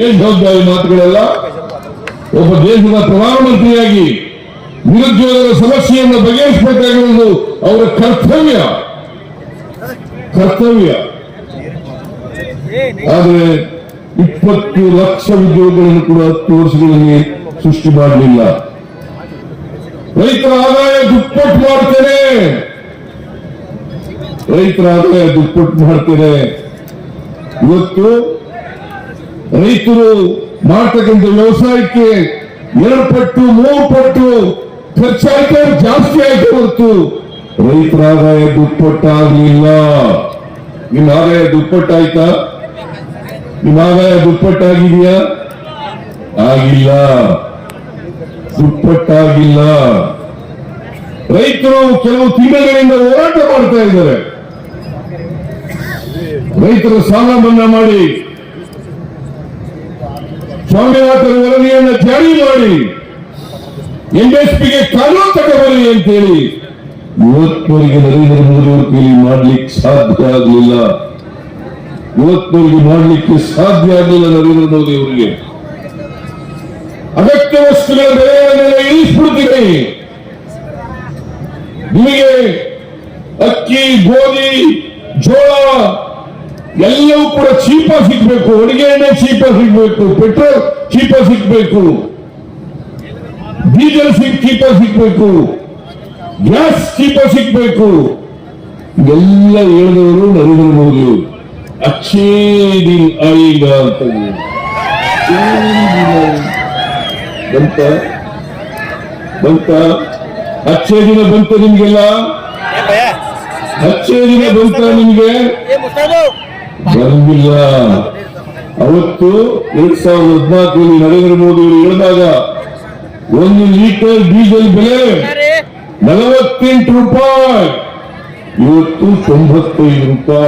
ಏನ್ ಜವಾಬ್ದಾರಿ ಮಾತುಗಳೆಲ್ಲ? ಒಬ್ಬ ದೇಶದ ಪ್ರಧಾನಮಂತ್ರಿಯಾಗಿ ನಿರುದ್ಯೋಗದ ಸಮಸ್ಯೆಯನ್ನು ಬಗೆಹರಿಸಬೇಕಾಗಿರುವುದು ಅವರ ಕರ್ತವ್ಯ. ಕರ್ತವ್ಯ. ಆದರೆ ಇಪ್ಪತ್ತು ಲಕ್ಷ ಉದ್ಯೋಗಗಳನ್ನು ಕೂಡ ಹತ್ತು ವರ್ಷಗಳಲ್ಲಿ ಸೃಷ್ಟಿ ಮಾಡಲಿಲ್ಲ. ರೈತರ ಆದಾಯ ದುಪ್ಪಟ್ಟು ಮಾಡ್ತೇನೆ. ರೈತರ ಆದಾಯ ದುಪ್ಪಟ್ಟು ಮಾಡ್ತೇನೆ. ಇವತ್ತು ರೈತರು ಮಾಡ್ತಕ್ಕಂಥ ವ್ಯವಸಾಯಕ್ಕೆ ಎರಡು ಪಟ್ಟು ಮೂರು ಪಟ್ಟು, ಖರ್ಚಾಯ್ತು ಜಾಸ್ತಿ ಆಯ್ತು ಹೊರತು ರೈತರ ಆದಾಯ ದುಪ್ಪಟ್ಟಾಗಲಿಲ್ಲ. ನಿಮ್ಮ ಆದಾಯ ದುಪ್ಪಟ್ಟಾಯ್ತಾ? ನಿಮ್ಮ ಆದಾಯ ದುಪ್ಪಟ್ಟಾಗಿದೆಯಾ? ಆಗಿಲ್ಲ. ದುಪ್ಪಟ್ಟಾಗಿಲ್ಲ. ರೈತರು ಕೆಲವು ತಿಂಗಳಿಂದ ಹೋರಾಟ ಮಾಡ್ತಾ ಇದ್ದಾರೆ. ರೈತರು ಸಾಲ ಮನ್ನಾ ಮಾಡಿ ಸ್ವಾಮಿನಾಥನ ವರದಿಯನ್ನು ಜಾರಿ ಮಾಡಿ ಎಂಎಸ್ಪಿಗೆ ಕಾನೂನು ತಗೊಬರಲಿ ಅಂತೇಳಿ ಇವತ್ತವರೆಗೆ ನರೇಂದ್ರ ಮೋದಿ ಅವ್ರ ಕೈಲಿ ಮಾಡ್ಲಿಕ್ಕೆ ಸಾಧ್ಯ ಆಗಲಿಲ್ಲ. ಇವತ್ತವರೆಗೆ ಮಾಡ್ಲಿಕ್ಕೆ ಸಾಧ್ಯ ಆಗಲಿಲ್ಲ ನರೇಂದ್ರ ಮೋದಿ ಅವರಿಗೆ. ಅಗತ್ಯ ವಸ್ತುಗಳ ಬೆಲೆಗಳನ್ನೆಲ್ಲ ಇಳಿಸ್ಬಿಡ್ತೀನಿ. ನಿಮಗೆ ಅಕ್ಕಿ, ಗೋಧಿ, ಜೋಳ ಎಲ್ಲವೂ ಕೂಡ ಚೀಪ ಸಿಗ್ಬೇಕು. ಅಡಿಗೆ ಎಣ್ಣೆ ಚೀಪ ಸಿಗ್ಬೇಕು. ಪೆಟ್ರೋಲ್ ಚೀಪ ಸಿಗ್ಬೇಕು. ಡೀಸೆಲ್ ಸಿಗ್ ಚೀಪ ಸಿಗ್ಬೇಕು. ಗ್ಯಾಸ್ ಚೀಪ ಸಿಗ್ಬೇಕು. ಎಲ್ಲ ಹೇಳಿದವರು ನರೇಂದ್ರ ಮೋದಿ. ಅಚ್ಚೇ ದಿನ ಆಯಿಗ ಅಂತ ಬಂತ? ಬಂತ? ಅಚ್ಚೇ ದಿನ ಬಂತ ನಿಮ್ಗೆಲ್ಲ? ಅಚ್ಚೇ ದಿನ ಬಂತ ನಿಮ್ಗೆ? ಬಂದಿಲ್ಲ ಅವತ್ತು ಎರಡ್ ಸಾವಿರದ ಹದಿನಾಲ್ಕರಲ್ಲಿ ನರೇಂದ್ರ ಮೋದಿ ಅವರು ಹೇಳಿದಾಗ, ಒಂದು ಲೀಟರ್ ಡೀಸೆಲ್ ಬೆಲೆ ನಲವತ್ತೆಂಟು ರೂಪಾಯಿ. ಇವತ್ತು ತೊಂಬತ್ತೈದು ರೂಪಾಯಿ.